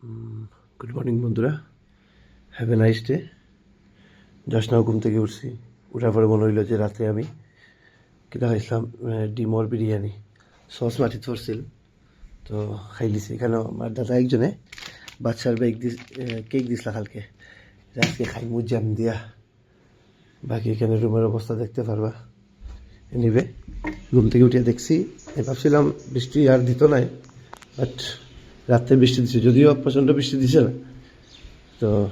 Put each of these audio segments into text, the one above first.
Good morning বন্ধুরা। Have a nice day জশনাও ঘুম থেকে উঠছি। উঠার পরে মনে হইল যে রাতে আমি কিনা খাইছিলাম ডিমর বিরিয়ানি। সস মাটি ধরছিল তো খাইলিছি এখানে আমার দাদা একজনে বাচ্চার বেগ দিস কেক দিছিল কালকে। যে খাই খাইমু জ্যাম দিয়া। বাকি এখানে রুমের অবস্থা দেখতে পারবা। নিবে ঘুম থেকে উঠিয়ে দেখছি। ভাবছিলাম বৃষ্টি আর দিত নাই বাট রাত্রে বৃষ্টি দিছে, যদিও প্রচণ্ড বৃষ্টি দিছে না। তো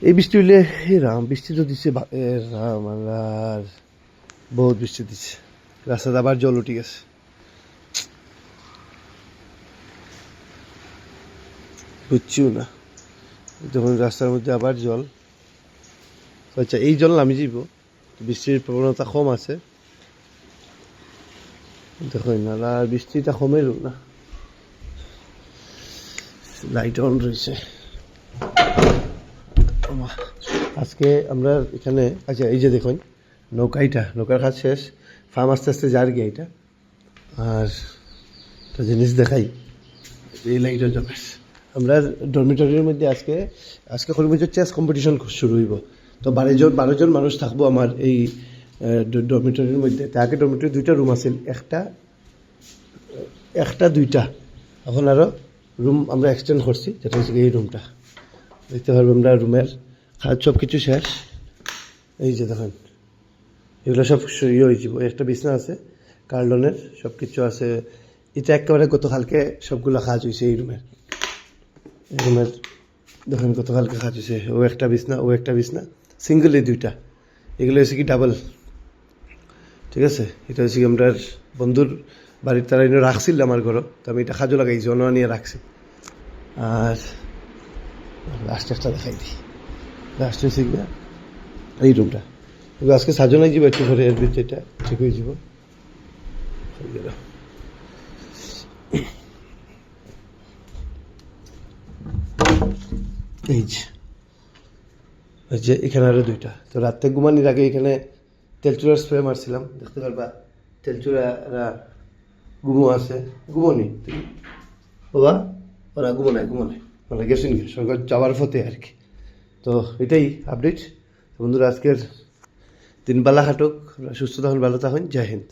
এই বৃষ্টি হইলে হে রাম, বৃষ্টি তো বা- রাম আর বহুত বৃষ্টি দিছে। রাস্তাতে আবার জল উঠে গেছে। বুঝছিও না। যখন রাস্তার মধ্যে আবার জল আচ্ছা এই জল নামি যাব বৃষ্টির প্রবণতা কম আছে। দেখুন না বৃষ্টিটা কমেরও না। লাইট অন রয়েছে। আজকে আমরা এখানে আচ্ছা এই যে দেখুন নৌকাইটা নৌকার কাজ শেষ ফার্ম আস্তে আস্তে যার গিয়ে এটা। আর একটা জিনিস দেখাই, এই লাইটের জন্য আমরা ডরমিটরির মধ্যে আজকে আজকে যে চেস কম্পিটিশন শুরু হইব। তো বারো জন বারো জন মানুষ থাকব আমার এই ডরমিটরির মধ্যে। তো আগে ডরমিটরি দুইটা রুম আছিল, একটা একটা দুইটা। এখন আরও রুম আমরা এক্সটেন্ড করছি, যেটা হচ্ছে এই রুমটা দেখতে পারব আমরা রুমের খাট সব কিছু শেষ। এই যে দেখেন, এগুলো সব ইয়ে হয়ে যাব, একটা বিছনা আছে কার্লনের সব কিছু আছে। এটা একেবারে গতকালকে সবগুলো কাজ হয়েছে এই রুমের। এই রুমের দেখেন গতকালকে কাজ হয়েছে। ও একটা বিছনা, ও একটা বিছনা সিঙ্গেল দুইটা। এগুলো হচ্ছে কি ডাবল ঠিক আছে? এটা হচ্ছে আমরা বন্ধুর বাড়ির তারা এনে রাখছিল আমার ঘরও, তো আমি এটা কাজও লাগাইছি অন্য নিয়ে রাখছি। আর লাস্ট একটা দেখাই দিই। লাস্ট হচ্ছে এই রুমটা আজকে সাজানোই যাব একটু করে এর ভিতরে এটা ঠিক হয়ে যাব। এই যে এখানে আরও দুইটা। তো রাত্রে ঘুমানির আগে এখানে তেলচুরার স্প্রে মারছিলাম, দেখতে পারবা তেলচুরা গুমো আছে, গুমো নেই। বাবা, ওরা গুমো নাই গুমো নাই। মানে গেছেন সরকার যাওয়ার ফতে আর কি। তো এটাই আপডেট বন্ধুরা, আজকের দিন বালা হাটুক, সুস্থ থাকুন, ভালো থাকুন, জয় হিন্দ।